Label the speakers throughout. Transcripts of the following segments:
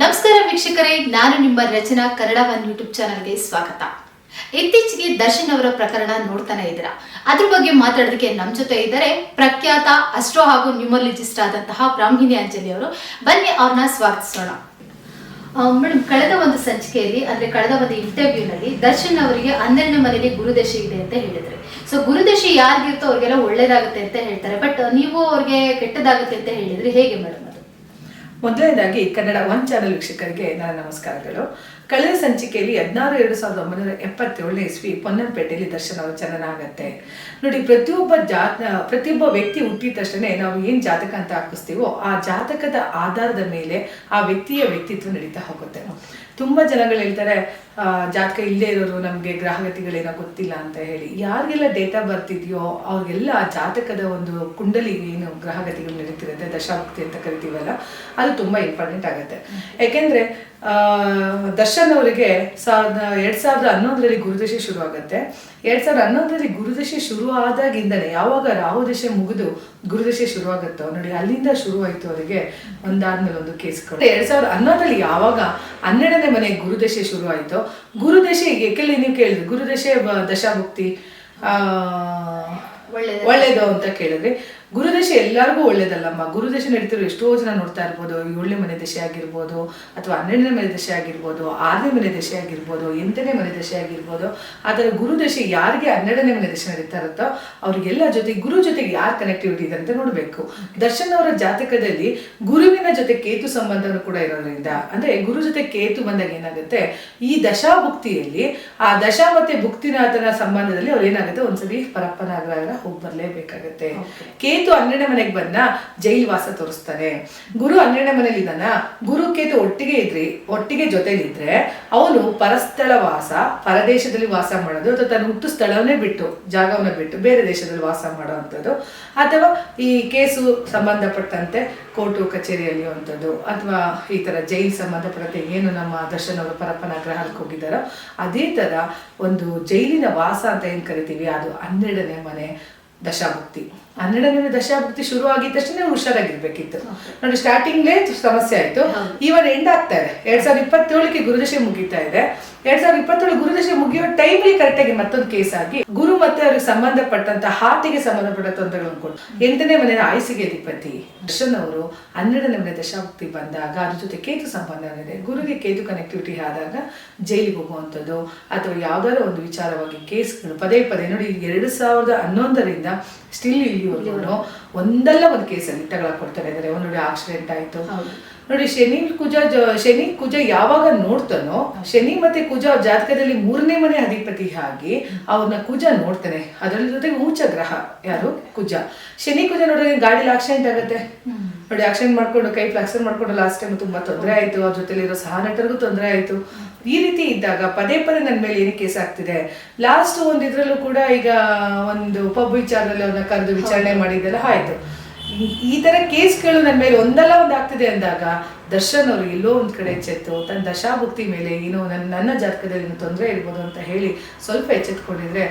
Speaker 1: ನಮಸ್ಕಾರ ವೀಕ್ಷಕರೇ, ನಾನು ನಿಮ್ಮ ರಚನಾ ಕನ್ನಡ ಒನ್ ಯೂಟ್ಯೂಬ್ ಚಾನಲ್ಗೆ ಸ್ವಾಗತ. ಇತ್ತೀಚೆಗೆ ದರ್ಶನ್ ಅವರ ಪ್ರಕರಣ ನೋಡ್ತಾನೆ ಇದ್ದೀರಾ? ಅದ್ರ ಬಗ್ಗೆ ಮಾತಾಡೋದಕ್ಕೆ ನಮ್ಮ ಜೊತೆ ಇದ್ದಾರೆ ಪ್ರಖ್ಯಾತ ಅಸ್ಟ್ರೋ ಹಾಗೂ ನ್ಯೂಮರಾಲಜಿಸ್ಟ್ ಆದಂತಹ ಬ್ರಾಹ್ಮಿಣಿ ಅಂಜಲಿ ಅವರು. ಬನ್ನಿ ಅವ್ರನ್ನ ಸ್ವಾಗತಿಸೋಣ. ಮೇಡಮ್ ಕಳೆದ ಒಂದು ಸಂಚಿಕೆಯಲ್ಲಿ, ಅಂದ್ರೆ ಕಳೆದ ಒಂದು ಇಂಟರ್ವ್ಯೂನಲ್ಲಿ ದರ್ಶನ್ ಅವರಿಗೆ ಹನ್ನೆರಡನೇ ಮನೆಯಲ್ಲಿ ಗುರುದಶೆ ಇದೆ ಅಂತ ಹೇಳಿದ್ರೆ. ಸೊ ಗುರುದಶೆ ಯಾರಿಗಿರ್ತೋ ಅವ್ರಿಗೆಲ್ಲ ಒಳ್ಳೇದಾಗುತ್ತೆ ಅಂತ ಹೇಳ್ತಾರೆ. ಬಟ್ ನೀವು ಅವ್ರಿಗೆ ಕೆಟ್ಟದಾಗುತ್ತೆ ಅಂತ ಹೇಳಿದ್ರೆ. ಹೇಗೆ ಮೇಡಮ್
Speaker 2: ಮೊದಲನೇದಾಗಿ ಕನ್ನಡ ಒನ್ ಚಾನೆಲ್ ವೀಕ್ಷಕರಿಗೆ ನನ್ನ ನಮಸ್ಕಾರಗಳು. ಕಳೆದ ಸಂಚಿಕೆಯಲ್ಲಿ ಹದಿನಾರು, ಎರಡು ಸಾವಿರದ ಒಂಬೈನೂರ ಎಪ್ಪತ್ತೇಳನೇ ಇಸ್ವಿ ಪೊನ್ನಂಪೇಟೆಯಲ್ಲಿ ದರ್ಶನ ಚಲನ ಆಗುತ್ತೆ. ನೋಡಿ, ಪ್ರತಿಯೊಬ್ಬ ಜಾತ, ಪ್ರತಿಯೊಬ್ಬ ವ್ಯಕ್ತಿ ಹುಟ್ಟಿದ ತಕ್ಷಣ ನಾವು ಏನು ಜಾತಕ ಅಂತ ಹಾಕಿಸ್ತೀವೋ ಆ ಜಾತಕದ ಆಧಾರದ ಮೇಲೆ ಆ ವ್ಯಕ್ತಿಯ ವ್ಯಕ್ತಿತ್ವ ನಡೀತಾ ಹೋಗುತ್ತೆ. ತುಂಬ ಜನಗಳು ಹೇಳ್ತಾರೆ ಜಾತಕ ಇಲ್ಲದೇ ಇರೋರು ನಮಗೆ ಗ್ರಹಗತಿಗಳೇನೋ ಗೊತ್ತಿಲ್ಲ ಅಂತ ಹೇಳಿ. ಯಾರಿಗೆಲ್ಲ ಡೇಟಾ ಬರ್ತಿದೆಯೋ ಅವ್ರಿಗೆಲ್ಲ ಜಾತಕದ ಒಂದು ಕುಂಡಲಿ ಏನು ಗ್ರಹಗತಿಗಳು ನಡೀತಿರುತ್ತೆ ದಶಾಭಕ್ತಿ ಅಂತ ಕರಿತೀವಲ್ಲ ಅದು ತುಂಬ ಇಂಪಾರ್ಟೆಂಟ್ ಆಗುತ್ತೆ. ಯಾಕೆಂದ್ರೆ ಆ, ದರ್ಶನ್ ಅವರಿಗೆ ಸಾವಿರದ ಎರಡ್ ಸಾವಿರದ ಹನ್ನೊಂದರಲ್ಲಿ ಗುರುದಶೆ ಶುರು ಆಗುತ್ತೆ ಎರಡ್ ಸಾವಿರದ ಹನ್ನೊಂದರಲ್ಲಿ ಗುರುದಶೆ ಶುರು ಆದಾಗಿಂದಲೇ ಯಾವಾಗ ರಾಹು ದಶೆ ಮುಗಿದು ಗುರುದಶೆ ಶುರು ಆಗುತ್ತೋ ನೋಡಿ ಅಲ್ಲಿಂದ ಶುರುವಾಯಿತು ಅವರಿಗೆ ಒಂದಾದ್ಮೇಲೆ ಒಂದು ಕೇಸ್ಗಳು ಎರಡ್ ಸಾವಿರದ ಹನ್ನೊಂದರಲ್ಲಿ ಯಾವಾಗ ಹನ್ನೆರಡನೇ ಮನೆ ಗುರುದಶೆ ಶುರು ಆಯ್ತು ಗುರುದಶೆ ಯಾಕೆಲ್ಲಿ ನೀವು ಕೇಳಿದ್ರಿ. ಗುರುದಶೆ ದಶಾಭುಕ್ತಿ.
Speaker 1: ಒಳ್ಳೇದು
Speaker 2: ಅಂತ ಕೇಳಿದ್ರಿ. ಗುರುದಶೆ ಎಲ್ಲರಿಗೂ ಒಳ್ಳೇದಲ್ಲಮ್ಮ? ಗುರುದಶೆ ನಡೀತಿರೋ ಎಷ್ಟೋ ಜನ ನೋಡ್ತಾ ಇರ್ಬೋದು ಏಳನೇ ಮನೆ ದಶೆ ಆಗಿರ್ಬೋದು ಅಥವಾ ಹನ್ನೆರಡನೇ ಮನೆ ದಶೆ ಆಗಿರ್ಬೋದು ಆರನೇ ಮನೆ ದಶೆ ಆಗಿರ್ಬೋದು ಎಂಟನೇ ಮನೆ ದಶೆ ಆಗಿರ್ಬೋದು ಆದರೆ ಗುರುದಶೆ ಯಾರಿಗೆ ಹನ್ನೆರಡನೇ ಮನೆ ದಶೆ ನಡೀತಾ ಇರುತ್ತೋ ಅವ್ರಿಗೆಲ್ಲ ಜೊತೆ ಗುರು ಜೊತೆಗೆ ಯಾರು ಕನೆಕ್ಟಿವಿಟಿ ಇದೆ ಅಂತ ನೋಡಬೇಕು. ದರ್ಶನ್ ಅವರ ಜಾತಕದಲ್ಲಿ ಗುರುವಿನ ಜೊತೆ ಕೇತು ಸಂಬಂಧನೂ ಕೂಡ ಇರೋದ್ರಿಂದ ಅಂದ್ರೆ ಗುರು ಜೊತೆ ಕೇತು ಬಂದಾಗ ಏನಾಗುತ್ತೆ? ಈ ದಶಾ ಭುಕ್ತಿಯಲ್ಲಿ ಆ ದಶಾ ಮತ್ತೆ ಭುಕ್ತಿನಾಥನ ಸಂಬಂಧದಲ್ಲಿ ಅವ್ರು ಏನಾಗುತ್ತೆ? ಒಂದ್ಸಲಿ ಪರಪ್ಪನಾಗ್ರಹ ಹೋಗಿ ಹೋಗಿ ಬರ್ಲೇಬೇಕಾಗತ್ತೆ. ಕೇತು ಹನ್ನೆರಡನೇ ಮನೆಗೆ ಬಂದ ಜೈಲ್ ವಾಸ ತೋರಿಸ್ತಾನೆ. ಗುರು ಹನ್ನೆರಡನೇ ಮನೇಲಿ ಇದ್ದಾನ. ಗುರು ಕೇತು ಒಟ್ಟಿಗೆ ಇದ್ರಿ, ಒಟ್ಟಿಗೆ ಜೊತೆಲಿದ್ರೆ ಅವನು ಪರಸ್ಥಳ ವಾಸ, ಪರದೇಶದಲ್ಲಿ ವಾಸ ಮಾಡೋದು ಅಥವಾ ತನ್ನ ಹುಟ್ಟು ಸ್ಥಳವನ್ನೇ ಬಿಟ್ಟು, ಜಾಗವನ್ನ ಬಿಟ್ಟು ಬೇರೆ ದೇಶದಲ್ಲಿ ವಾಸ ಮಾಡುವಂಥದ್ದು ಅಥವಾ ಈ ಕೇಸು ಸಂಬಂಧಪಟ್ಟಂತೆ ಕೋರ್ಟು ಕಚೇರಿಯಲ್ಲಿ ಅಂಥದ್ದು ಅಥವಾ ಈ ಥರ ಜೈಲ್ ಸಂಬಂಧಪಟ್ಟಂತೆ ಏನು ನಮ್ಮ ದರ್ಶನ್ ಅವರು ಪರಪ್ಪನ ಗ್ರಹಕ್ಕೆ ಹೋಗಿದ್ದಾರೋ, ಅದೇ ಥರ ಒಂದು ಜೈಲಿನ ವಾಸ ಅಂತ ಏನು ಕರಿತೀವಿ? ಅದು ಹನ್ನೆರಡನೇ ಮನೆ ದಶಾಭುಕ್ತಿ. ಹನ್ನೆರಡನೇ ದಶಾಭುಕ್ತಿ ಶುರು ಆಗಿದ ತಕ್ಷಣ ಹುಷಾರಾಗಿರ್ಬೇಕಿತ್ತು. ನೋಡಿ ಸ್ಟಾರ್ಟಿಂಗ್ಲೇ ಸಮಸ್ಯೆ ಆಯ್ತು. ಇವನ್ ಎಂಡ್ ಆಗ್ತಾ ಇದೆ ಎರಡ್ ಸಾವಿರದ ಇಪ್ಪತ್ತೇಳಕ್ಕೆ ಗುರುದಶೆ ಮುಗಿತಾ ಇದೆ. ಎರಡ್ ಸಾವಿರದ ಇಪ್ಪತ್ತೇಳು ಗುರುದಶೆ ಮುಗಿಯೋ ಟೈಮ್ಲಿ ಕರೆಕ್ಟಾಗಿ ಮತ್ತೊಂದು ಕೇಸ್ ಆಗಿ ಗುರು ಮತ್ತೆ ಅವ್ರಿಗೆ ಸಂಬಂಧಪಟ್ಟಂತ ಹಾರ್ಟಿಗೆ ಸಂಬಂಧಪಟ್ಟ ತೊಂದರೆಗಳನ್ನು ಅನ್ಕೊಂಡು ಎಂಟನೇ ಮನೆಯ ಆಯುಸಿಗೆ ಅಧಿಪತಿ. ದರ್ಶನ್ ಅವರು ಹನ್ನೆರಡನೇ ಮನೆ ದಶಾಭುಕ್ತಿ ಬಂದಾಗ ಅದ್ರ ಜೊತೆ ಕೇತು ಸಂಬಂಧ ಇದೆ ಗುರುಗೆ ಕೇತು ಕನೆಕ್ಟಿವಿಟಿ ಆದಾಗ ಜೈಲಿಗೆ ಹೋಗುವಂಥದ್ದು ಅಥವಾ ಯಾವ್ದಾದ್ರು ಒಂದು ವಿಚಾರವಾಗಿ ಕೇಸ್ಗಳು ಪದೇ ಪದೇ ನೋಡಿ ಎರಡು ಸಾವಿರದ ಹನ್ನೊಂದರಿಂದ ಸ್ಟಿಲ್ ಇಲ್ಲಿವರೆಗೂ ಒಂದಲ್ಲ ಒಂದು ಕೇಸಲ್ಲಿ ತಗೊಳಕ್ ಕೊಡ್ತಾರೆ. ಇದ್ದಾರೆ ಒಂದು ನೋಡಿ ಆಕ್ಸಿಡೆಂಟ್ ಆಯ್ತು. ನೋಡಿ ಶನಿ ಕುಜ ಶನಿ ಕುಜ ಯಾವಾಗ ನೋಡ್ತಾನೋ ಶನಿ ಮತ್ತೆ ಕುಜ ಜಾತಕದಲ್ಲಿ ಮೂರನೇ ಮನೆ ಅಧಿಪತಿ ಆಗಿ ಅವ್ರನ್ನ ಕುಜ ನೋಡ್ತಾನೆ. ಅದರ ಜೊತೆಗೆ ಊಚ ಗ್ರಹ ಯಾರು? ಕುಜ. ಶನಿ ಕುಜ ನೋಡಿದ್ರೆ ಗಾಡಿಲಿ ಆಕ್ಸಿಡೆಂಟ್ ಆಗುತ್ತೆ. ನೋಡಿ ಆಕ್ಷನ್ ಮಾಡ್ಕೊಂಡು ಕೈ ಫ್ಲಾಕ್ಸರ್ ಮಾಡ್ಕೊಂಡು ಲಾಸ್ಟ್ ಟೈಮ್ ತುಂಬಾ ತೊಂದರೆ ಆಯ್ತು. ಅವ್ರ ಜೊತೆಲಿರೋ ಸಹ ನಟರಿಗೂ ತೊಂದರೆ ಆಯ್ತು. ಈ ರೀತಿ ಇದ್ದಾಗ ಪದೇ ಪದೇ ನನ್ನ ಮೇಲೆ ಏನು ಕೇಸ್ ಆಗ್ತಿದೆ? ಲಾಸ್ಟ್ ಒಂದು ಇದ್ರಲ್ಲೂ ಕೂಡ ಈಗ ಒಂದು ಪಬ್ ವಿಚಾರದಲ್ಲಿ ಅವ್ರನ್ನ ಕರೆದು ವಿಚಾರಣೆ ಮಾಡಿದ್ದೆಲ್ಲ ಆಯ್ತು. ಈ- ತರ ಕೇಸ್ಗಳು ನನ್ನ ಮೇಲೆ ಒಂದಲ್ಲ ಒಂದು ಆಗ್ತಿದೆ ಅಂದಾಗ ದರ್ಶನ್ ಅವರು ಎಲ್ಲೋ ಒಂದ್ ಕಡೆ ಎಚ್ಚೆತ್ತು ತನ್ನ ದಶಾಭುಕ್ತಿ ಮೇಲೆ ಏನೋ ನನ್ನ ನನ್ನ ಜಾತಕದಲ್ಲಿ ತೊಂದರೆ ಇರ್ಬೋದು ಅಂತ ಹೇಳಿ ಸ್ವಲ್ಪ ಎಚ್ಚೆತ್ಕೊಂಡಿದ್ರೆ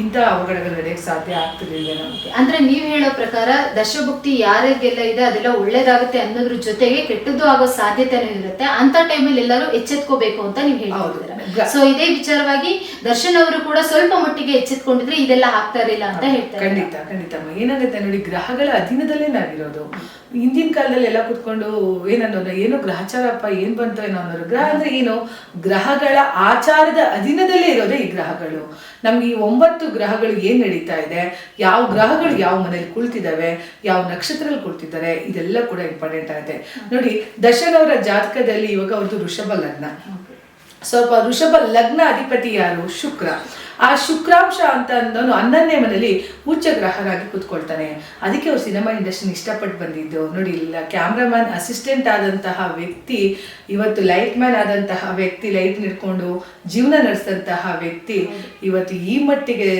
Speaker 2: ಇಂಥ ಅವಘಡಗಳು ನಡೆಯಕ್ಕೆ ಸಾಧ್ಯ ಆಗ್ತಿರ್ಲಿಲ್ಲ ನಮಗೆ
Speaker 1: ಅಂದ್ರೆ ನೀವ್ ಹೇಳೋ ಪ್ರಕಾರ ದಶಭಕ್ತಿ ಯಾರಿಗೆಲ್ಲ ಇದೆ ಅದೆಲ್ಲ ಒಳ್ಳೇದಾಗುತ್ತೆ ಅನ್ನೋದ್ರ ಜೊತೆಗೆ ಕೆಟ್ಟದ್ದು ಆಗೋ ಸಾಧ್ಯತೆನೂ ಇರುತ್ತೆ. ಅಂತ ಟೈಮಲ್ಲಿ ಎಲ್ಲರೂ ಎಚ್ಚೆತ್ಕೋಬೇಕು ಅಂತ ನೀವು
Speaker 2: ಹೌದು.
Speaker 1: ಹೇಳ್ತಿದ್ದೀರಾ ಸೊ ಇದೇ ವಿಚಾರವಾಗಿ ದರ್ಶನ್ ಅವರು ಕೂಡ ಸ್ವಲ್ಪ ಮಟ್ಟಿಗೆ ಎಚ್ಚೆತ್ಕೊಂಡಿದ್ರೆ ಇದೆಲ್ಲ ಆಗ್ತಾ ಇರಲಿಲ್ಲ ಅಂತ ಹೇಳ್ತಾರೆ
Speaker 2: ಖಂಡಿತ ಖಂಡಿತ. ಏನಾಗುತ್ತೆ ನೋಡಿ ಗ್ರಹಗಳ ಅಧೀನದಲ್ಲೇ ನಾವಿರೋದು. ಹಿಂದಿನ ಕಾಲದಲ್ಲಿ ಎಲ್ಲ ಕುತ್ಕೊಂಡು ಏನನ್ನೋದು ಏನು ಗ್ರಹಚಾರಪ್ಪ ಏನ್ ಬಂತು ಏನೋ ಅನ್ನೋರು. ಗ್ರಹ ಅಂದ್ರೆ ಏನು? ಗ್ರಹಗಳ ಆಚಾರದ ಅಧೀನದಲ್ಲೇ ಇರೋದೇ ಈ ಗ್ರಹಗಳು. ನಮ್ಗೆ ಈ ಒಂಬತ್ತು ಗ್ರಹಗಳು ಏನ್ ನಡೀತಾ ಇದೆ? ಯಾವ ಗ್ರಹಗಳು ಯಾವ ಮನೇಲಿ ಕುಳ್ತಿದಾವೆ ಯಾವ ನಕ್ಷತ್ರದಲ್ಲಿ ಕುಳಿತಿದ್ದಾರೆ? ಇದೆಲ್ಲ ಕೂಡ ಇಂಪಾರ್ಟೆಂಟ್ ಆಗುತ್ತೆ. ನೋಡಿ ದರ್ಶನ್ ಅವರ ಜಾತಕದಲ್ಲಿ ಇವಾಗ ಅವ್ರದ್ದು ಋಷಭ ಲಗ್ನ. ಸ್ವಲ್ಪ ಋಷಭ ಲಗ್ನ ಅಧಿಪತಿ ಯಾರು? ಶುಕ್ರ. ಆ ಶುಕ್ರಾಂಶ ಅಂತ ಅಂದವನು ಹನ್ನೊಂದನೇ ಮನೆಯಲ್ಲಿ ಉಚ್ಚ ಗ್ರಹರಾಗಿ ಕೂತ್ಕೊಳ್ತಾನೆ. ಅದಕ್ಕೆ ಅವ್ರು ಸಿನಿಮಾ ಇಂಡಸ್ಟ್ರಿನ ಇಷ್ಟಪಟ್ಟು ಬಂದಿದ್ದು. ನೋಡಿ, ಇಲ್ಲ ಕ್ಯಾಮ್ರಾಮನ್ ಅಸಿಸ್ಟೆಂಟ್ ಆದಂತಹ ವ್ಯಕ್ತಿ, ಇವತ್ತು ಲೈಟ್ ಮ್ಯಾನ್ ಆದಂತಹ ವ್ಯಕ್ತಿ ಲೈಟ್ ನಿಡ್ಕೊಂಡು ಜೀವನ ನಡೆಸಿದಂತಹ ವ್ಯಕ್ತಿ, ಇವತ್ತು ಈ ಮಟ್ಟಿಗೆ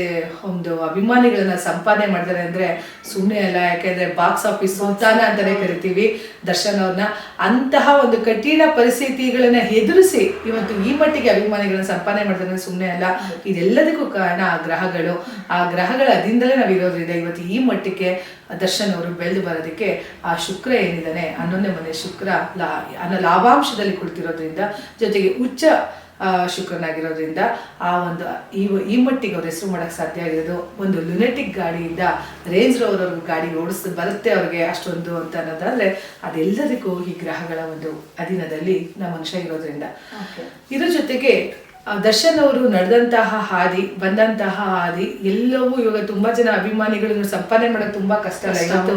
Speaker 2: ಒಂದು ಅಭಿಮಾನಿಗಳನ್ನ ಸಂಪಾದನೆ ಮಾಡಿದ್ದಾರೆ ಅಂದ್ರೆ ಸುಮ್ಮನೆ ಅಲ್ಲ, ಯಾಕೆಂದ್ರೆ ಬಾಕ್ಸ್ ಆಫೀಸ್ ಸುಲ್ತಾನ ಅಂತಾನೆ ಕರಿತೀವಿ ದರ್ಶನ್ ಅವ್ರನ್ನ. ಅಂತಹ ಒಂದು ಕಠಿಣ ಪರಿಸ್ಥಿತಿಗಳನ್ನ ಎದುರಿಸಿ ಇವತ್ತು ಈ ಮಟ್ಟಿಗೆ ಅಭಿಮಾನಿಗಳನ್ನ ಸಂಪಾದನೆ ಮಾಡಿದ್ರೆ ಸುಮ್ಮನೆ ಅಲ್ಲ. ಇದೆಲ್ಲ ಇದೆಲ್ಲದಕ್ಕೂ ಕಾರಣ ಆ ಗ್ರಹಗಳು. ಆ ಗ್ರಹಗಳ ಅದಿಂದಲೇ ನಾವು ಇರೋದ್ರಿಂದ ಇವತ್ತು ಈ ಮಟ್ಟಕ್ಕೆ ದರ್ಶನ್ ಅವರು ಬೆಳೆದು ಬರೋದಕ್ಕೆ ಆ ಶುಕ್ರ ಏನಿದ್ದಾನೆ ಹನ್ನೊಂದನೇ ಮನೆ ಶುಕ್ರ ಲಾ ಅನ್ನೋ ಲಾಭಾಂಶದಲ್ಲಿ ಕುಳಿತಿರೋದ್ರಿಂದ ಜೊತೆಗೆ ಉಚ್ಚ ಶುಕ್ರನಾಗಿರೋದ್ರಿಂದ ಆ ಒಂದು ಈ ಈ ಮಟ್ಟಿಗೆ ಅವ್ರ ಹೆಸರು ಮಾಡಕ್ ಸಾಧ್ಯ ಆಗಿರೋದು. ಒಂದು ಲುನೆಟಿಕ್ ಗಾಡಿಯಿಂದ ರೇಂಜ್ ರೋವರ್ ಅವ್ರಿಗೆ ಗಾಡಿ ಓಡಿಸ್ ಬರುತ್ತೆ ಅವ್ರಿಗೆ ಅಷ್ಟೊಂದು ಅಂತ ಅನ್ನೋದಾದ್ರೆ ಅದೆಲ್ಲದಕ್ಕೂ ಈ ಗ್ರಹಗಳ ಒಂದು ಅಧೀನದಲ್ಲಿ ನಮ್ಮ ಮನುಷ್ಯ ಇರೋದ್ರಿಂದ. ಇದ್ರ ಜೊತೆಗೆ ದರ್ಶನ್ ಅವರು ನಡೆದಂತಹ ಹಾದಿ ಬಂದಂತಹ ಹಾದಿ ಎಲ್ಲವೂ ಇವಾಗ ತುಂಬಾ ಜನ ಅಭಿಮಾನಿಗಳು ಸಂಪಾದನೆ ಮಾಡೋದು ತುಂಬಾ ಕಷ್ಟ ಅಲ್ಲ? ಇವತ್ತು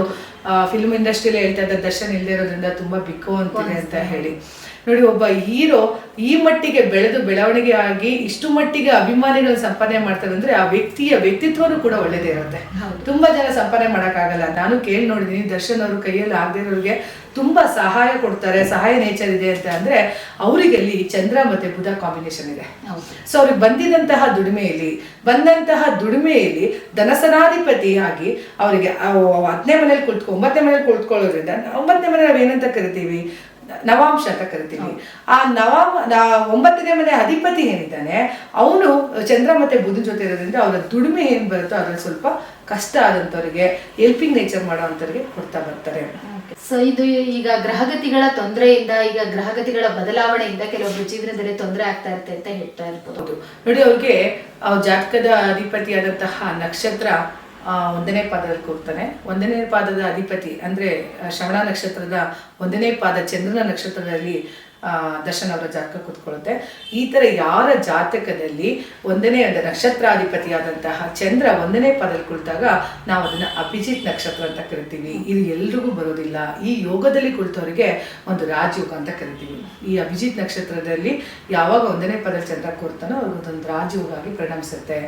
Speaker 2: ಫಿಲ್ಮ್ ಇಂಡಸ್ಟ್ರಿಯಲ್ಲಿ ಹೇಳ್ತಾ ಇದ್ದಾರೆ ದರ್ಶನ್ ಇಲ್ಲದೆ ಇರೋದ್ರಿಂದ ತುಂಬಾ ಬಿಕ್ಕು ಅಂತಿದೆ ಅಂತ ಹೇಳಿ. ನೋಡಿ ಒಬ್ಬ ಹೀರೋ ಈ ಮಟ್ಟಿಗೆ ಬೆಳೆದು ಬೆಳವಣಿಗೆ ಆಗಿ ಇಷ್ಟು ಮಟ್ಟಿಗೆ ಅಭಿಮಾನಿಗಳು ಸಂಪಾದನೆ ಮಾಡ್ತಾರೆ ಅಂದ್ರೆ ಆ ವ್ಯಕ್ತಿಯ ವ್ಯಕ್ತಿತ್ವನು ಕೂಡ ಒಳ್ಳೇದೇ ಇರುತ್ತೆ. ತುಂಬಾ ಜನ ಸಂಪಾದನೆ ಮಾಡಕ್ಕಾಗಲ್ಲ. ನಾನು ಕೇಳಿ ನೋಡಿದೀನಿ ದರ್ಶನ್ ಅವ್ರ ಕೈಯಲ್ಲಿ ಆಗದೆ ಇರೋರಿಗೆ ತುಂಬಾ ಸಹಾಯ ಕೊಡ್ತಾರೆ ಸಹಾಯ ನೇಚರ್ ಇದೆ ಅಂತ ಅಂದ್ರೆ ಅವರಿಗೆ ಅಲ್ಲಿ ಚಂದ್ರ ಮತ್ತೆ ಬುಧ ಕಾಂಬಿನೇಷನ್ ಇದೆ. ಸೊ ಅವ್ರಿಗೆ ಬಂದಿದಂತಹ ದುಡಿಮೆಯಲ್ಲಿ ಬಂದಂತಹ ದುಡಿಮೆಯಲ್ಲಿ ಧನಸನಾಧಿಪತಿಯಾಗಿ ಅವರಿಗೆ ಹತ್ತನೇ ಮನೇಲಿ ಕುಳಿತ್ಕೊ ಒಂಬತ್ತನೇ ಮನೇಲಿ ಕುಳಿತುಕೊಳ್ಳೋದ್ರಿಂದ ಒಂಬತ್ತನೇ ಮನೆ ನಾವು ಏನಂತ ಕರಿತೀವಿ? ನವಾಂಶ ಅಂತ ಕರಿತೀವಿ ಆ ನವಾಂ ನಾ- ಒಂಬತ್ತನೇ ಮನೆ ಅಧಿಪತಿ ಏನಿದ್ದಾನೆ ಅವನು ಚಂದ್ರ ಮತ್ತೆ ಬುಧನ ಜೊತೆ ಇರೋದ್ರಿಂದ ಅವರ ದುಡಿಮೆ ಏನ್ ಬರುತ್ತೋ ಅದ್ರಲ್ಲಿ ಸ್ವಲ್ಪ ಕಷ್ಟ ಆದಂಥವ್ರಿಗೆ ಹೆಲ್ಪಿಂಗ್ ನೇಚರ್ ಮಾಡೋವಂಥವ್ರಿಗೆ ಕೊಡ್ತಾ ಬರ್ತಾರೆ.
Speaker 1: ಸೊ ಇದು ಈಗ ಗ್ರಹಗತಿಗಳ ತೊಂದರೆಯಿಂದ ಈಗ ಗ್ರಹಗತಿಗಳ ಬದಲಾವಣೆಯಿಂದ ಕೆಲವೊಬ್ಬರು ಜೀವನದಲ್ಲಿ ತೊಂದರೆ ಆಗ್ತಾ ಇರುತ್ತೆ ಅಂತ ಹೇಳ್ತಾ ಇರ್ಬೋದು.
Speaker 2: ನೋಡಿ ಅವ್ರಿಗೆ ಆ ಜಾತಕದ ಅಧಿಪತಿಯಾದಂತಹ ನಕ್ಷತ್ರ ಒಂದನೇ ಪಾದದಲ್ಲಿ ಕೂರ್ತಾನೆ. ಒಂದನೇ ಪಾದದ ಅಧಿಪತಿ ಅಂದ್ರೆ ಶ್ರವಣ ನಕ್ಷತ್ರದ ಒಂದನೇ ಪಾದ ಚಂದ್ರನ ನಕ್ಷತ್ರದಲ್ಲಿ ದರ್ಶನ್ ಅವರ ಜಾತಕ ಕೂತ್ಕೊಳ್ಳುತ್ತೆ. ಈ ಥರ ಯಾರ ಜಾತಕದಲ್ಲಿ ಒಂದನೇ ಒಂದು ನಕ್ಷತ್ರಾಧಿಪತಿಯಾದಂತಹ ಚಂದ್ರ ಒಂದನೇ ಪದಲ್ಲಿ ಕುಳಿತಾಗ ನಾವು ಅದನ್ನ ಅಭಿಜಿತ್ ನಕ್ಷತ್ರ ಅಂತ ಕರಿತೀವಿ. ಇದು ಎಲ್ರಿಗೂ ಬರೋದಿಲ್ಲ. ಈ ಯೋಗದಲ್ಲಿ ಕುಳಿತವರಿಗೆ ಒಂದು ರಾಜಯೋಗ ಅಂತ ಕರಿತೀವಿ. ಈ ಅಭಿಜಿತ್ ನಕ್ಷತ್ರದಲ್ಲಿ ಯಾವಾಗ ಒಂದನೇ ಪದಲ್ಲಿ ಚಂದ್ರ ಕೂರ್ತಾನೋ ಅವ್ರಿಗೆ ಒಂದು ರಾಜಯೋಗ ಆಗಿ ಪರಿಣಮಿಸುತ್ತೆ.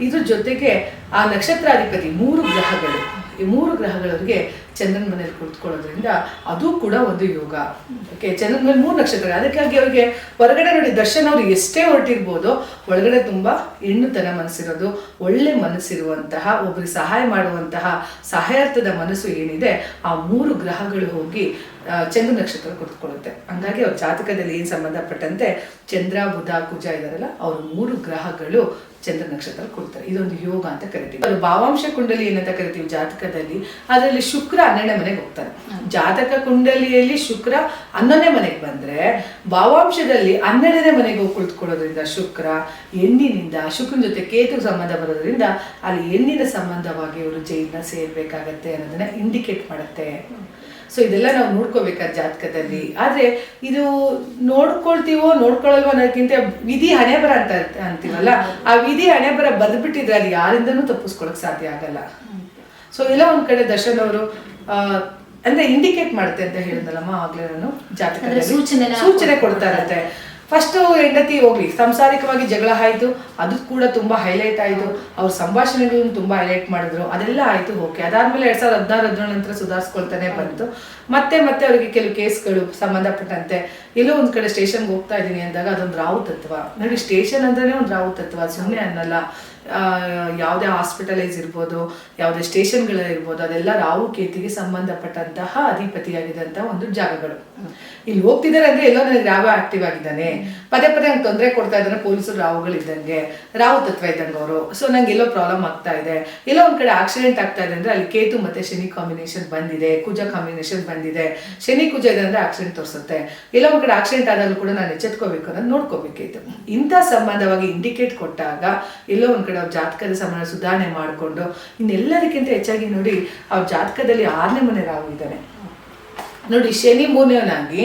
Speaker 2: ಇದ್ರ ಜೊತೆಗೆ ಆ ನಕ್ಷತ್ರಾಧಿಪತಿ ಮೂರು ಗ್ರಹಗಳು. ಈ ಮೂರು ಗ್ರಹಗಳವರಿಗೆ ಚಂದ್ರನ ಮನೇಲಿ ಕುಳಿತುಕೊಳ್ಳೋದ್ರಿಂದ ಅದು ಕೂಡ ಒಂದು ಯೋಗ. ಓಕೆ ಚಂದ್ರನ ಮೇಲೆ ಮೂರು ನಕ್ಷತ್ರ ಅದಕ್ಕಾಗಿ ಅವ್ರಿಗೆ ಹೊರಗಡೆ ನೋಡಿ ದರ್ಶನ ಅವ್ರು ಎಷ್ಟೇ ಹೊರಟಿರ್ಬೋದು, ಒಳಗಡೆ ತುಂಬ ಹೆಣ್ಣುತನ ಮನಸ್ಸಿರೋದು, ಒಳ್ಳೆ ಮನಸ್ಸಿರುವಂತಹ ಒಬ್ಬರಿಗೆ ಸಹಾಯ ಮಾಡುವಂತಹ ಸಹಾಯಾರ್ಥದ ಮನಸ್ಸು ಏನಿದೆ, ಆ ಮೂರು ಗ್ರಹಗಳು ಹೋಗಿ ಚಂದ್ರ ನಕ್ಷತ್ರ ಕುಳಿತುಕೊಳ್ಳುತ್ತೆ. ಹಂಗಾಗಿ ಅವ್ರ ಜಾತಕದಲ್ಲಿ ಏನು ಸಂಬಂಧಪಟ್ಟಂತೆ, ಚಂದ್ರ, ಬುಧ, ಕುಜ ಇದಾರಲ್ಲ, ಅವ್ರ ಮೂರು ಗ್ರಹಗಳು ಚಂದ್ರ ನಕ್ಷತ್ರ ಕೊಡ್ತಾರೆ. ಇದೊಂದು ಯೋಗ ಅಂತ ಕರಿತೀವಿ. ಅದು ಭಾವಾಂಶ ಕುಂಡಲಿ ಏನಂತ ಕರಿತೀವಿ ಜಾತಕದಲ್ಲಿ. ಅದರಲ್ಲಿ ಶುಕ್ರ ಹನ್ನೆರಡನೇ ಮನೆಗೆ ಹೋಗ್ತಾರೆ ಜಾತಕ ಕುಂಡಲಿಯಲ್ಲಿ ಶುಕ್ರ ಹನ್ನೊಂದನೇ ಮನೆಗೆ ಬಂದ್ರೆ ಭಾವಾಂಶದಲ್ಲಿ ಹನ್ನೆರಡನೇ ಮನೆಗೆ ಹೋಗಿ ಕುಳಿತುಕೊಳ್ಳೋದ್ರಿಂದ ಶುಕ್ರ ಹೆಣ್ಣಿನಿಂದ ಶುಕ್ರನ ಜೊತೆ ಕೇತು ಸಂಬಂಧ ಬರೋದ್ರಿಂದ ಅಲ್ಲಿ ಹೆಣ್ಣಿನ ಸಂಬಂಧವಾಗಿ ಅವರು ಜೈನ ಸೇರ್ಬೇಕಾಗತ್ತೆ ಅನ್ನೋದನ್ನ ಇಂಡಿಕೇಟ್ ಮಾಡುತ್ತೆ. ಸೊ ಇದೆಲ್ಲ ನಾವು ನೋಡ್ಕೋಬೇಕಾದ ಜಾತಕದಲ್ಲಿ. ಆದ್ರೆ ಇದು ನೋಡ್ಕೊಳ್ತೀವೋ ನೋಡ್ಕೊಳ್ಳಲ್ವೋ ಅನ್ನೋದಕ್ಕಿಂತ ವಿಧಿ ಹಣೆ ಬರ ಅಂತ ಅಂತೀವಲ್ಲ? ಆ ವಿಧಿ ಹಣೆ ಬರ ಬದ್ಬಿಟ್ಟಿದ್ರೆ ಅದು ಯಾರಿಂದನೂ ತಪ್ಪಿಸ್ಕೊಳಕ್ ಸಾಧ್ಯ ಆಗಲ್ಲ. ಸೊ ಎಲ್ಲ ಒಂದ್ ಕಡೆ ದರ್ಶನ್ ಅವರು ಅಂದ್ರೆ ಇಂಡಿಕೇಟ್ ಮಾಡುತ್ತೆ ಅಂತ ಹೇಳಿದ್ನಲ್ಲಮ್ಮ ಆಗ್ಲೇ ನಾನು ಜಾತಕದಲ್ಲಿ
Speaker 1: ಸೂಚನೆ
Speaker 2: ಸೂಚನೆ ಕೊಡ್ತಾ ಇರುತ್ತೆ ಫಸ್ಟ್ ಹೆಂಡತಿ ಹೋಗ್ಲಿ, ಸಂಸಾರಿಕವಾಗಿ ಜಗಳ ಆಯ್ತು, ಅದು ಕೂಡ ತುಂಬಾ ಹೈಲೈಟ್ ಆಯ್ತು. ಅವ್ರ ಸಂಭಾಷಣೆಗಳನ್ನು ತುಂಬಾ ಹೈಲೈಟ್ ಮಾಡಿದ್ರು. ಅದೆಲ್ಲ ಆಯ್ತು ಓಕೆ ಅದಾದ್ಮೇಲೆ ಎರಡ್ ಸಾವಿರದ ಹದಿನಾರು, ಹದಿನೇಳು ನಂತರ ಸುಧಾರಿಸ್ಕೊಳ್ತಾನೆ ಬಂತು. ಮತ್ತೆ ಮತ್ತೆ ಅವರಿಗೆ ಕೆಲವು ಕೇಸ್ಗಳು ಸಂಬಂಧಪಟ್ಟಂತೆ. ಎಲ್ಲೋ ಒಂದು ಕಡೆ ಸ್ಟೇಷನ್ಗೆ ಹೋಗ್ತಾ ಇದ್ದೀನಿ ಅಂದಾಗ ಅದೊಂದು ರಾವು ತತ್ವ. ನೋಡಿ ಸ್ಟೇಷನ್ ಅಂದ್ರೆ ಒಂದು ರಾವು ತತ್ವ ಸುಮ್ಮನೆ ಅನ್ನಲ್ಲ. ಯಾವುದೇ ಹಾಸ್ಪಿಟಲೈಸ್ ಇರ್ಬೋದು, ಯಾವುದೇ ಸ್ಟೇಷನ್ಗಳಿರ್ಬೋದು ಅದೆಲ್ಲ ರಾವು ಕೇತಿಗೆ ಸಂಬಂಧಪಟ್ಟಂತಹ ಅಧಿಪತಿಯಾಗಿದ್ದಂತಹ ಒಂದು ಜಾಗಗಳು. ಇಲ್ಲಿ ಹೋಗ್ತಿದ್ದಾರೆ ಅಂದ್ರೆ ಎಲ್ಲೋ ನನಗೆ ರಾವ ಆಕ್ಟಿವ್ ಆಗಿದ್ದಾನೆ. ಪದೇ ಪದೇ ನಂಗೆ ತೊಂದರೆ ಕೊಡ್ತಾ ಇದ್ದಾನೆ ಪೊಲೀಸರು ರಾವುಗಳಿದ್ದಂಗೆ ರಾವು ತತ್ವ ಇದ್ದಂಗೆ ಅವರು. ಸೊ ನಂಗೆ ಎಲ್ಲೋ ಪ್ರಾಬ್ಲಮ್ ಆಗ್ತಾ ಇದೆ. ಎಲ್ಲೋ ಒಂದ್ ಕಡೆ ಆಕ್ಸಿಡೆಂಟ್ ಆಗ್ತಾ ಇದೆ ಅಂದ್ರೆ ಅಲ್ಲಿ ಕೇತು ಮತ್ತೆ ಶನಿ ಕಾಂಬಿನೇಷನ್ ಬಂದಿದೆ, ಕುಜ ಕಾಂಬಿನೇಷನ್ ಬಂದಿದೆ. ಶನಿ ಕುಜ ಇದೆ ಅಂದ್ರೆ ಆಕ್ಸಿಡೆಂಟ್ ತೋರಿಸುತ್ತೆ. ಎಲ್ಲೋ ಕಡೆ ಆಕ್ಸಿಡೆಂಟ್ ಆದಾಗಲೂ ಕೂಡ ನಾನು ಎಚ್ಚೆತ್ಕೋಬೇಕು ಅನ್ನೋದು ನೋಡ್ಕೋಬೇಕಿತ್ತು. ಇಂಥ ಸಂಬಂಧವಾಗಿ ಇಂಡಿಕೇಟ್ ಕೊಟ್ಟಾಗ ಎಲ್ಲೋ ಒಂದ್ ಕಡೆ ಅವ್ರ ಜಾತಕದ ಸಂಬಂಧ ಸುಧಾರಣೆ ಮಾಡಿಕೊಂಡು ಇನ್ನೆಲ್ಲದಕ್ಕಿಂತ ಹೆಚ್ಚಾಗಿ ನೋಡಿ ಅವ್ರ ಜಾತಕದಲ್ಲಿ ಆರನೇ ಮನೆ ರಾವು ಇದ್ದಾನೆ. ನೋಡಿ ಶನಿ ಮೂರನೇವನಾಗಿ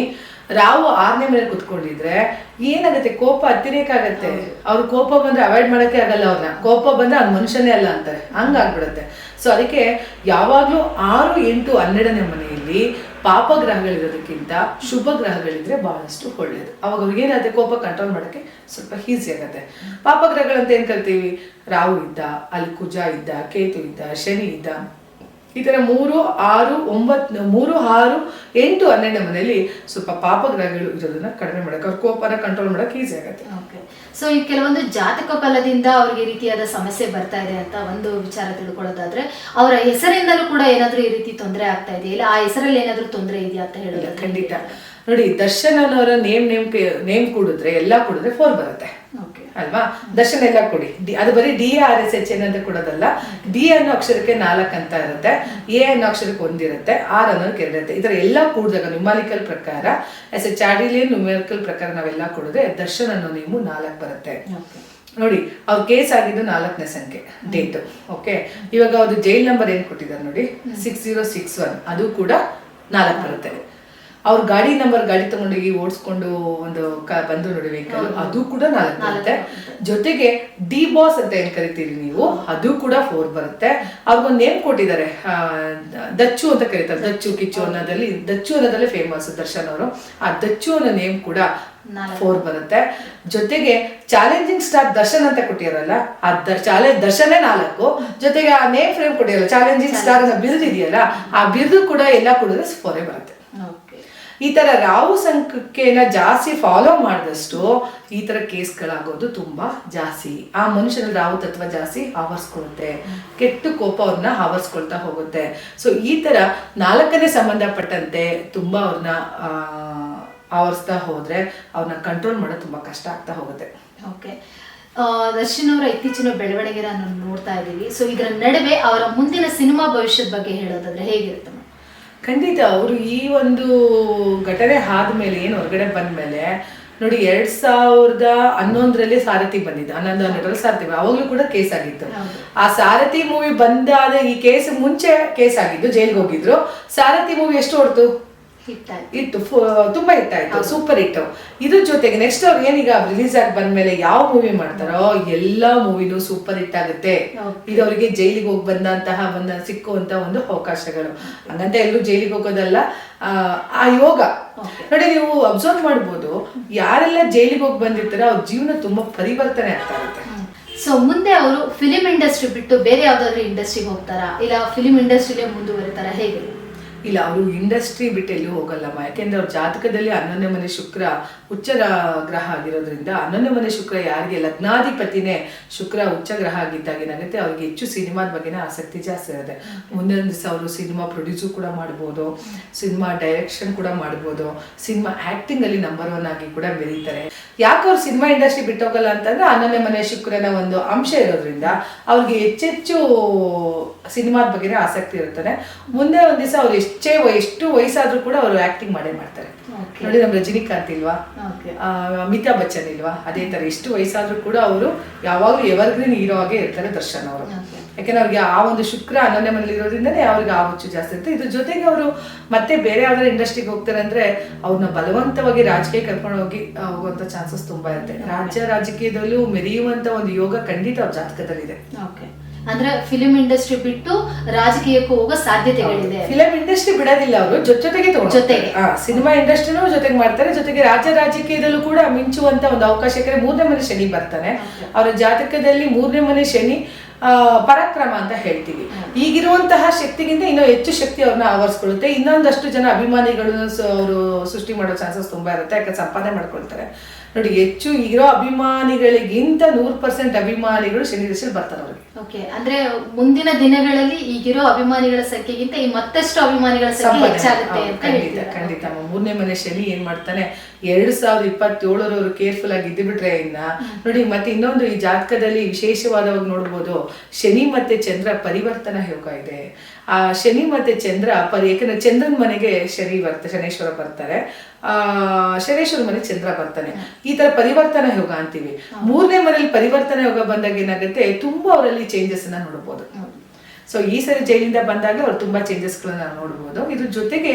Speaker 2: ರಾವು ಆರನೇ ಮೇಲೆ ಕುತ್ಕೊಂಡಿದ್ರೆ ಏನಾಗುತ್ತೆ? ಕೋಪ ಅತಿರೇಕ ಆಗತ್ತೆ ಅವ್ರ ಕೋಪ ಬಂದ್ರೆ ಅವಾಯ್ಡ್ ಮಾಡಕ್ಕೆ ಆಗಲ್ಲ ಅವ್ರನ್ನ ಕೋಪ ಬಂದ್ರೆ ಅವ್ನ ಮನುಷ್ಯನೇ ಅಲ್ಲ ಅಂತಾರೆ. ಹಂಗಾಗ್ಬಿಡುತ್ತೆ. ಸೊ ಅದಕ್ಕೆ ಯಾವಾಗ್ಲೂ ಆರು ಎಂಟು ಹನ್ನೆರಡನೇ ಮನೆಯಲ್ಲಿ ಪಾಪ ಗ್ರಹಗಳಿರೋದಕ್ಕಿಂತ ಶುಭ ಗ್ರಹಗಳಿದ್ರೆ ಬಹಳಷ್ಟು ಒಳ್ಳೆಯದು. ಅವಾಗ ಅವ್ರಿಗೆ ಏನಾದ್ರೆ ಕೋಪ ಕಂಟ್ರೋಲ್ ಮಾಡಕ್ಕೆ ಸ್ವಲ್ಪ ಈಸಿ ಆಗುತ್ತೆ. ಪಾಪ ಗ್ರಹಗಳಂತ ಏನು ಕರಿತೀವಿ? ರಾಹು ಇದ್ದ, ಅಲ್ಲಿ ಕುಜ ಇದ್ದ, ಕೇತು ಇದ್ದ, ಶನಿ ಇದ್ದ ಈ ಥರ ಮೂರು ಆರು ಒಂಬತ್ತು ಮೂರು ಆರು ಎಂಟು ಹನ್ನೆರಡು ಮನೆಯಲ್ಲಿ ಸ್ವಲ್ಪ ಪಾಪಗ್ರಹಗಳು ಇರೋದನ್ನ ಕಡಿಮೆ ಮಾಡಕ್ಕೆ ಅವ್ರ ಕೋಪನ ಕಂಟ್ರೋಲ್ ಮಾಡಕ್ಕೆ ಈಸಿ ಆಗುತ್ತೆ.
Speaker 1: ಓಕೆ ಸೊ ಈ ಕೆಲವೊಂದು ಜಾತಕ ಫಲದಿಂದ ಅವ್ರಿಗೆ ಈ ರೀತಿಯಾದ ಸಮಸ್ಯೆ ಬರ್ತಾ ಇದೆ ಅಂತ ಒಂದು ವಿಚಾರ ತಿಳ್ಕೊಳ್ಳೋದಾದ್ರೆ ಅವರ ಹೆಸರಿಂದಲೂ ಕೂಡ ಏನಾದರೂ ಈ ರೀತಿ ತೊಂದರೆ ಆಗ್ತಾ ಇದೆಯಾ? ಇಲ್ಲ ಆ ಹೆಸರಲ್ಲಿ ಏನಾದರೂ ತೊಂದರೆ ಇದೆಯಾ ಅಂತ
Speaker 2: ಹೇಳಿದ್ರೆ
Speaker 1: ಹೇಳೋದು
Speaker 2: ಖಂಡಿತ. ನೋಡಿ ದರ್ಶನ್ ಅನ್ನೋರ ನೇಮ್ ನೇಮ್ ನೇಮ್ ಕೂಡಿದ್ರೆ ಎಲ್ಲ ಕೂಡಿದ್ರೆ ಫೋರ್ ಬರುತ್ತೆ. ಅಲ್ವಾ? ದರ್ಶನ ಎಲ್ಲ ಕೊಡಿ. ಡಿ- ಅದು ಬರೀ D R S H N ಅಂತ ಕೊಡೋದಲ್ಲ. ಡಿ ಅನ್ನೋ ಅಕ್ಷರಕ್ಕೆ ನಾಲ್ಕು ಅಂತ ಇರುತ್ತೆ. ಎ ಅನ್ನೋ ಅಕ್ಷರಕ್ಕೆ ಒಂದಿರುತ್ತೆ ಆರ್ ಅನ್ನೋದಕ್ಕೆ ಎರಡಿರುತ್ತೆ ಥರ ಎಲ್ಲ ಕೂಡಿದಾಗ ನ್ಯೂಮಾಲಿಕಲ್ ಪ್ರಕಾರ ಎಸ್ ಎ ಚಾಡಿಲಿಯನ್ ನ್ಯೂಮಾಲಿಕಲ್ ಪ್ರಕಾರ ನಾವೆಲ್ಲ ಕೊಡಿದ್ರೆ ದರ್ಶನ ಅನ್ನೋ ನೀವು ನಾಲ್ಕು ಬರುತ್ತೆ. ನೋಡಿ ಅವ್ರ ಕೇಸ್ ಆಗಿದ್ದು ನಾಲ್ಕನೇ ಸಂಖ್ಯೆ ಡೇಟ್ ಓಕೆ ಇವಾಗ ಅವ್ರದ್ದು ಜೈಲ್ ನಂಬರ್ ಏನು ಕೊಟ್ಟಿದ್ದಾರೆ ನೋಡಿ? ಸಿಕ್ಸ್ ಜೀರೋ ಸಿಕ್ಸ್ ಒನ್ ಅದು ಕೂಡ ನಾಲ್ಕು ಬರುತ್ತೆ. ಅವ್ರ ಗಾಡಿ ನಂಬರ್ ಗಾಡಿ ತಗೊಂಡೋಗಿ ಓಡಿಸ್ಕೊಂಡು ಒಂದು ಕ ಬಂದು ನೋಡಿ ವೆಹಿಕಲ್ ಅದು ಕೂಡ ನಾಲ್ಕು ಬರುತ್ತೆ. ಜೊತೆಗೆ ಡಿ ಬಾಸ್ ಅಂತ ಏನ್ ಕರಿತೀರಿ ನೀವು? ಅದು ಕೂಡ ಫೋರ್ ಬರುತ್ತೆ. ಅವ್ರಿಗೊಂದು ನೇಮ್ ಕೊಟ್ಟಿದ್ದಾರೆ. ದಚ್ಚು ಅಂತ ಕರೀತಾರೆ. ದಚ್ಚು ಕಿಚ್ಚು ಅನ್ನೋದಲ್ಲಿ ದಚ್ಚು ಅನ್ನೋದಲ್ಲೇ ಫೇಮಸ್ ದರ್ಶನ್ ಅವರು. ಆ ದಚ್ಚು ಅನ್ನೋ ನೇಮ್ ಕೂಡ ಫೋರ್ ಬರುತ್ತೆ. ಜೊತೆಗೆ ಚಾಲೆಂಜಿಂಗ್ ಸ್ಟಾರ್ ದರ್ಶನ್ ಅಂತ ಕೊಟ್ಟಿರಲ್ಲ ಆ ಚಾಲೆಂಜ್ ದರ್ಶನೇ ನಾಲ್ಕು. ಜೊತೆಗೆ ಆ ನೇಮ್ ಫ್ರೇಮ್ ಕೊಟ್ಟಿರಲ್ಲ ಚಾಲೆಂಜಿಂಗ್ ಸ್ಟಾರ್ ಅನ್ನೋ ಬಿರುದು ಇದೆಯಲ್ಲ ಆ ಬಿರುದು ಕೂಡ ಎಲ್ಲ ಕೂಡ ಫೋರೇ ಬರುತ್ತೆ. ಈ ಥರ ರಾವು ಸಂಖ್ಯೆನ ಜಾಸ್ತಿ ಫಾಲೋ ಮಾಡಿದಷ್ಟು ಈ ಥರ ಕೇಸ್ಗಳಾಗೋದು ತುಂಬಾ ಜಾಸ್ತಿ. ಆ ಮನುಷ್ಯನ ರಾವು ತತ್ವ ಜಾಸ್ತಿ ಆವರಿಸ್ಕೊಳುತ್ತೆ. ಕೆಟ್ಟು ಕೋಪ ಅವ್ರನ್ನ ಆವರಿಸ್ಕೊಳ್ತಾ ಹೋಗುತ್ತೆ. ಸೊ ಈ ಥರ ನಾಲ್ಕನೇ ಸಂಬಂಧಪಟ್ಟಂತೆ ತುಂಬ ಅವ್ರನ್ನ ಆವರಿಸ್ತಾ ಹೋದರೆ ಅವ್ರನ್ನ ಕಂಟ್ರೋಲ್ ಮಾಡೋದು ತುಂಬಾ ಕಷ್ಟ ಆಗ್ತಾ ಹೋಗುತ್ತೆ.
Speaker 1: ಓಕೆ ದರ್ಶನ್ ಅವರ ಇತ್ತೀಚಿನ ಬೆಳವಣಿಗೆನ ನೋಡ್ತಾ ಇದ್ದೀವಿ. ಸೊ ಇದರ ನಡುವೆ ಅವರ ಮುಂದಿನ ಸಿನಿಮಾ ಭವಿಷ್ಯದ ಬಗ್ಗೆ ಹೇಳೋದಾದ್ರೆ ಹೇಗಿರುತ್ತೆ?
Speaker 2: ಖಂಡಿತ ಅವರು ಈ ಒಂದು ಘಟನೆ ಆದ್ಮೇಲೆ ಏನು ಹೊರಗಡೆ ಬಂದ್ಮೇಲೆ ನೋಡಿ ಎರಡ್ ಸಾವಿರದ ಹನ್ನೊಂದರಲ್ಲಿ ಸಾರಥಿ ಬಂದಿದ್ದು ಹನ್ನೊಂದು ಹನ್ನೆರಡರಲ್ಲಿ ಸಾರಥಿ ಅವಾಗಲೂ ಕೂಡ ಕೇಸ್ ಆಗಿತ್ತು. ಆ ಸಾರಥಿ ಮೂವಿ ಬಂದಾದ ಈ ಕೇಸ್ ಮುಂಚೆ ಕೇಸ್ ಆಗಿದ್ದು ಜೈಲ್ಗೆ ಹೋಗಿದ್ರು. ಸಾರಥಿ ಮೂವಿ ಎಷ್ಟು ಹೊಡ್ತು? ಇತ್ತು ತುಂಬಾ ಹಿಟ್ ಆಯ್ತು ಸೂಪರ್ ಹಿಟ್ ಇದ್ರ ಜೊತೆಗೆ ನೆಕ್ಸ್ಟ್ ಅವ್ರು ಏನೀಗ ರಿಲೀಸ್ ಆಗಿ ಬಂದ್ಮೇಲೆ ಯಾವ ಮೂವಿ ಮಾಡ್ತಾರೋ ಎಲ್ಲಾ ಮೂವಿನೂ ಸೂಪರ್ ಹಿಟ್ ಆಗುತ್ತೆ. ಇದು ಅವರಿಗೆ ಜೈಲಿಗೆ ಹೋಗಿ ಬಂದಂತಹ ಬಂದ ಸಿಕ್ಕುವಂತ ಒಂದು ಅವಕಾಶಗಳು. ಹಂಗಂತ ಎಲ್ಲರೂ ಜೈಲಿಗೆ ಹೋಗೋದಲ್ಲ ಆ, ಆ ಯೋಗ. ನೋಡಿ ನೀವು ಅಬ್ಸರ್ವ್ ಮಾಡ್ಬೋದು ಯಾರೆಲ್ಲ ಜೈಲಿಗೆ ಹೋಗಿ ಬಂದಿರ್ತಾರೋ ಅವ್ರ ಜೀವನ ತುಂಬಾ ಪರಿವರ್ತನೆ ಆಗ್ತಾ ಇರುತ್ತೆ.
Speaker 1: ಸೊ ಮುಂದೆ ಅವರು ಫಿಲಿಂ ಇಂಡಸ್ಟ್ರಿ ಬಿಟ್ಟು ಬೇರೆ ಯಾವ್ದಾದ್ರು ಇಂಡಸ್ಟ್ರಿಗೆ ಹೋಗ್ತಾರಾ? ಇಲ್ಲ ಫಿಲಿಂ ಇಂಡಸ್ಟ್ರಿಲೇ ಮುಂದುವರಿತಾರ? ಹೇಗೆ?
Speaker 2: ಇಲ್ಲ ಅವರು ಇಂಡಸ್ಟ್ರಿ ಬಿಟ್ಟು ಎಲ್ಲೂ ಹೋಗಲ್ಲಮ್ಮ ಯಾಕೆಂದ್ರೆ ಅವ್ರ ಜಾತಕದಲ್ಲಿ ಹನ್ನೊಂದನೇ ಮನೆ ಶುಕ್ರ ಉಚ್ಚ ಗ್ರಹ ಆಗಿರೋದ್ರಿಂದ ಹನ್ನೊಂದನೇ ಮನೆ ಶುಕ್ರ ಯಾರಿಗೆ ಲಗ್ನಾಧಿಪತಿನೇ ಶುಕ್ರ ಉಚ್ಚ ಗ್ರಹ ಆಗಿದ್ದಾಗ ಏನಾಗುತ್ತೆ ಅವ್ರಿಗೆ ಹೆಚ್ಚು ಸಿನಿಮಾದ ಬಗ್ಗೆನೇ ಆಸಕ್ತಿ ಜಾಸ್ತಿ ಇರುತ್ತೆ. ಮುಂದಿನ ದಿವಸ ಅವರು ಸಿನಿಮಾ ಪ್ರೊಡ್ಯೂಸು ಕೂಡ ಮಾಡ್ಬೋದು ಸಿನಿಮಾ ಡೈರೆಕ್ಷನ್ ಕೂಡ ಮಾಡ್ಬೋದು ಸಿನಿಮಾ ಆ್ಯಕ್ಟಿಂಗಲ್ಲಿ ಅಲ್ಲಿ ನಂಬರ್ ಒನ್ ಆಗಿ ಕೂಡ ಬೆರೀತಾರೆ. ಯಾಕೆ ಅವ್ರು ಸಿನಿಮಾ ಇಂಡಸ್ಟ್ರಿ ಬಿಟ್ಟೋಗಲ್ಲ ಅಂತಂದ್ರೆ ಹನ್ನೊಂದನೇ ಮನೆ ಶುಕ್ರನ ಒಂದು ಅಂಶ ಇರೋದ್ರಿಂದ ಅವ್ರಿಗೆ ಹೆಚ್ಚೆಚ್ಚು ಸಿನಿಮಾದ ಬಗ್ಗೆ ಆಸಕ್ತಿ ಇರುತ್ತಾರೆ ಮುಂದೆ ಒಂದ್ ದಿವಸ ಅವ್ರು ಎಷ್ಟೇ ಎಷ್ಟು ವಯಸ್ಸಾದ್ರೂ ಕೂಡ ಅವರು ಆಕ್ಟಿಂಗ್ ಮಾಡೇ ಮಾಡ್ತಾರೆ. ನೋಡಿ ನಮ್ಮ ರಜನಿಕಾಂತ್ ಇಲ್ವಾ? ಅಮಿತಾಬ್ ಬಚ್ಚನ್ ಇಲ್ವಾ? ಅದೇ ತರ ಎಷ್ಟು ವಯಸ್ಸಾದ್ರೂ ಕೂಡ ಅವರು ಯಾವಾಗಲೂ ಎವರ್ಗ್ರೀನ್ ಹೀರೋ ಆಗೇ ಇರ್ತಾರೆ ದರ್ಶನ್ ಅವರು. ಯಾಕಂದ್ರೆ ಅವ್ರಿಗೆ ಆ ಒಂದು ಶುಕ್ರ ಅನನ್ಯ ಮನೇಲಿ ಇರೋದ್ರಿಂದನೇ ಅವ್ರಿಗೆ ಆ ಹುಚ್ಚು ಜಾಸ್ತಿ ಇರುತ್ತೆ. ಇದ್ರ ಜೊತೆಗೆ ಅವರು ಮತ್ತೆ ಬೇರೆ ಯಾವ್ದಾದ್ರು ಇಂಡಸ್ಟ್ರಿಗೆ ಹೋಗ್ತಾರೆ ಅಂದ್ರೆ ಅವ್ರನ್ನ ಬಲವಂತವಾಗಿ ರಾಜಕೀಯ ಕರ್ಕೊಂಡು ಹೋಗಿ ಹೋಗುವಂತ ಚಾನ್ಸಸ್ ತುಂಬಾ ಇರುತ್ತೆ. ರಾಜ್ಯ ರಾಜಕೀಯದಲ್ಲೂ ಮೆರೆಯುವಂತ ಒಂದು ಯೋಗ ಖಂಡಿತ ಅವ್ರ ಜಾತಕದಲ್ಲಿದೆ.
Speaker 1: ಓಕೆ ಅಂದ್ರೆ ಫಿಲಿಂ ಇಂಡಸ್ಟ್ರಿ ಬಿಟ್ಟು ರಾಜಕೀಯಕ್ಕೂ ಹೋಗೋ ಸಾಧ್ಯತೆಗಳಿದೆ.
Speaker 2: ಫಿಲಂ ಇಂಡಸ್ಟ್ರಿ ಬಿಡೋದಿಲ್ಲ ಅವರು ಜೊತೆಗೆ
Speaker 1: ಜೊತೆಗೆ.
Speaker 2: ಆ, ಸಿನಿಮಾ ಇಂಡಸ್ಟ್ರಿನೂ ಜೊತೆಗೆ ಮಾಡ್ತಾರೆ. ಜೊತೆಗೆ ರಾಜ್ಯ ರಾಜಕೀಯದಲ್ಲೂ ಕೂಡ ಮಿಂಚುವಂತ ಒಂದು ಅವಕಾಶ ಯಾಕಂದ್ರೆ ಮೂರನೇ ಮನೆ ಶನಿ ಬರ್ತಾನೆ. ಅವರ ಜಾತಕದಲ್ಲಿ ಮೂರನೇ ಮನೆ ಶನಿ ಪರಾಕ್ರಮ ಅಂತ ಹೇಳ್ತೀವಿ. ಈಗಿರುವಂತಹ ಶಕ್ತಿಗಿಂತ ಇನ್ನೂ ಹೆಚ್ಚು ಶಕ್ತಿ ಅವ್ರನ್ನ ಆವರಿಸ್ಕೊಳ್ಳುತ್ತೆ. ಇನ್ನೊಂದಷ್ಟು ಜನ ಅಭಿಮಾನಿಗಳು ಅವರು ಸೃಷ್ಟಿ ಮಾಡೋ ಚಾನ್ಸಸ್ ತುಂಬಾ ಇರುತ್ತೆ. ಯಾಕಂದ್ರೆ ಸಂಪಾದನೆ ಮಾಡ್ಕೊಳ್ತಾರೆ. ನೋಡಿ ಹೆಚ್ಚು ಇರೋ ಅಭಿಮಾನಿಗಳಿಗಿಂತ ನೂರು ಪರ್ಸೆಂಟ್ ಅಭಿಮಾನಿಗಳು ಶನಿ ದಶೆಯಲ್ಲಿ ಬರ್ತಾರೆ ಅವ್ರಿಗೆ.
Speaker 1: ಓಕೆ ಅಂದ್ರೆ ಮುಂದಿನ ದಿನಗಳಲ್ಲಿ ಈಗಿರೋ ಅಭಿಮಾನಿಗಳ ಸಂಖ್ಯೆಗಿಂತ ಈ ಮತ್ತಷ್ಟು ಅಭಿಮಾನಿಗಳ ಸಂಖ್ಯೆ ಹೆಚ್ಚಾಗುತ್ತೆ ಅಂತ
Speaker 2: ಖಂಡಿತ ಖಂಡಿತ. ಮೂರನೇ ಮನೆ ಶನಿ ಏನ್ ಮಾಡ್ತಾನೆ? ಎರಡ್ ಸಾವಿರದ ಇಪ್ಪತ್ತೇಳರವರು ಕೇರ್ಫುಲ್ ಆಗಿ ಇದ್ದು ಬಿಟ್ರೆ ಇನ್ನ ನೋಡಿ ಮತ್ತೆ ಇನ್ನೊಂದು ಈ ಜಾತಕದಲ್ಲಿ ವಿಶೇಷವಾದವಾಗ ನೋಡ್ಬೋದು ಶನಿ ಮತ್ತೆ ಚಂದ್ರ ಪರಿವರ್ತನಾ ಯೋಗ ಇದೆ. ಆ ಶನಿ ಮತ್ತೆ ಚಂದ್ರ ಪರಿ ಯಾಕಂದ್ರೆ ಚಂದ್ರನ್ ಮನೆಗೆ ಶನಿ ಬರ್ತಾರೆ ಶನೇಶ್ವರ ಬರ್ತಾರೆ. ಶನೇಶ್ವರ ಮನೆ ಚಂದ್ರ ಬರ್ತಾನೆ. ಈ ತರ ಪರಿವರ್ತನಾ ಯೋಗ ಅಂತೀವಿ. ಮೂರನೇ ಮನೇಲಿ ಪರಿವರ್ತನೆ ಯೋಗ ಬಂದಾಗ ಏನಾಗುತ್ತೆ? ತುಂಬಾ ಅವರಲ್ಲಿ ಚೇಂಜಸ್ ಅನ್ನ ನೋಡಬಹುದು
Speaker 1: ಹೌದು.
Speaker 2: ಸೊ ಈ ಸರಿ ಜೈಲಿಂದ ಬಂದಾಗ ಅವ್ರು ತುಂಬಾ ಚೇಂಜಸ್ಗಳನ್ನ ನಾವು ನೋಡಬಹುದು ಇದ್ರ ಜೊತೆಗೆ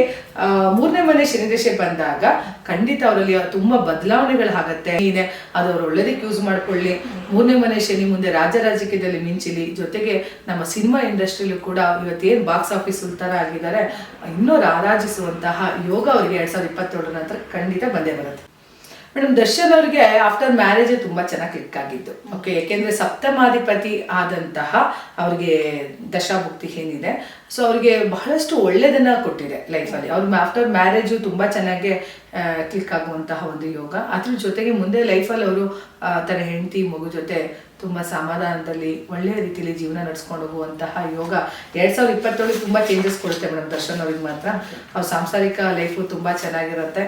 Speaker 2: ಮೂರನೇ ಮನೆ ಶನಿದಶೆ ಬಂದಾಗ ಖಂಡಿತ ಅವರಲ್ಲಿ ತುಂಬಾ ಬದಲಾವಣೆಗಳಾಗತ್ತೆ. ಏನೇ ಅದು ಅವ್ರು ಒಳ್ಳೇದಕ್ಕೆ ಯೂಸ್ ಮಾಡ್ಕೊಳ್ಳಿ. ಮೂರನೇ ಮನೆ ಶನಿ ಮುಂದೆ ರಾಜರಾಜಕೀಯದಲ್ಲಿ ಮಿಂಚಿಲಿ, ಜೊತೆಗೆ ನಮ್ಮ ಸಿನಿಮಾ ಇಂಡಸ್ಟ್ರಿಲೂ ಕೂಡ ಇವತ್ತೇನ್ ಬಾಕ್ಸ್ ಆಫೀಸ್ ಉಲ್ತಾರ ಆಗಿದ್ದಾರೆ ಇನ್ನೂ ರಾರಾಜಿಸುವಂತಹ ಯೋಗ ಅವರಿಗೆ ಎರಡ್ ಸಾವಿರದ ಇಪ್ಪತ್ತೇಳರ ನಂತರ ಖಂಡಿತ ಬಂದೇ ಬರುತ್ತೆ. ಮೇಡಮ್, ದರ್ಶನ್ ಅವ್ರಿಗೆ ಆಫ್ಟರ್ ಮ್ಯಾರೇಜ್ ತುಂಬಾ ಚೆನ್ನಾಗಿ ಕ್ಲಿಕ್ ಆಗಿದ್ದು. ಓಕೆ ಯಾಕೆಂದ್ರೆ ಸಪ್ತಮಾಧಿಪತಿ ಆದಂತಹ ಅವ್ರಿಗೆ ದಶಾಭುಕ್ತಿ ಏನಿದೆ. ಸೊ ಅವ್ರಿಗೆ ಬಹಳಷ್ಟು ಒಳ್ಳೇದನ್ನ ಕೊಟ್ಟಿದೆ ಲೈಫಲ್ಲಿ ಅವ್ರ ಆಫ್ಟರ್ ಮ್ಯಾರೇಜು ತುಂಬಾ ಚೆನ್ನಾಗಿ ಕ್ಲಿಕ್ ಆಗುವಂತಹ ಒಂದು ಯೋಗ. ಅದ್ರ ಜೊತೆಗೆ ಮುಂದೆ ಲೈಫಲ್ಲಿ ಅವರು ತನ್ನ ಹೆಂಡತಿ, ಮಗು ಜೊತೆ ತುಂಬಾ ಸಮಾಧಾನದಲ್ಲಿ ಒಳ್ಳೆಯ ರೀತಿಯಲ್ಲಿ ಜೀವನ ನಡ್ಸ್ಕೊಂಡು ಹೋಗುವಂತಹ ಯೋಗ ಎರಡ್ ಸಾವಿರದ ಇಪ್ಪತ್ತೊಳಗೆ ತುಂಬಾ ಚೇಂಜಸ್ ಕೊಡುತ್ತೆ ಮೇಡಮ್, ದರ್ಶನ್ ಅವ್ರಿಗೆ ಮಾತ್ರ. ಅವ್ರ ಸಾಂಸಾರಿಕ ಲೈಫು ತುಂಬಾ ಚೆನ್ನಾಗಿರುತ್ತೆ.